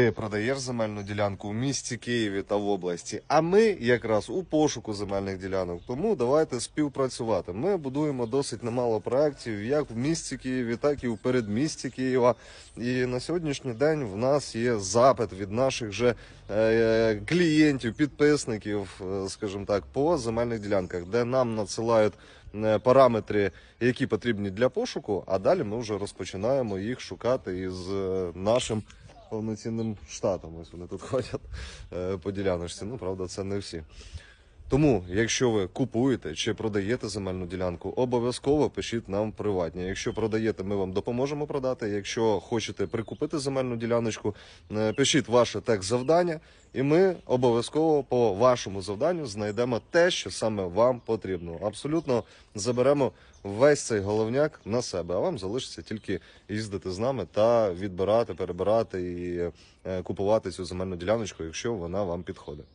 Продаєш земельну ділянку в місті Києві та в області. А ми якраз у пошуку земельних ділянок. Тому давайте співпрацювати. Ми будуємо досить немало проєктів як в місті Києві, так і в передмісті Києва. І на сьогоднішній день в нас є запит від наших же е, клієнтів, підписників, е, скажімо так, по земельних ділянках, де нам надсилають е, параметри, які потрібні для пошуку. А далі ми вже розпочинаємо їх шукати із нашим повноцінним штатом. Ось вони тут ходять е, по діляночці. Ну, правда, це не всі. Тому, якщо ви купуєте чи продаєте земельну ділянку, обов'язково пишіть нам приватні. Якщо продаєте, ми вам допоможемо продати. Якщо хочете прикупити земельну діляночку, е, пишіть ваше текст завдання, і ми обов'язково по вашому завданню знайдемо те, що саме вам потрібно. Абсолютно заберемо весь цей головняк на себе. А вам залишиться тільки їздити з нами та відбирати, перебирати і е, купувати цю земельну діляночку, якщо вона вам підходить.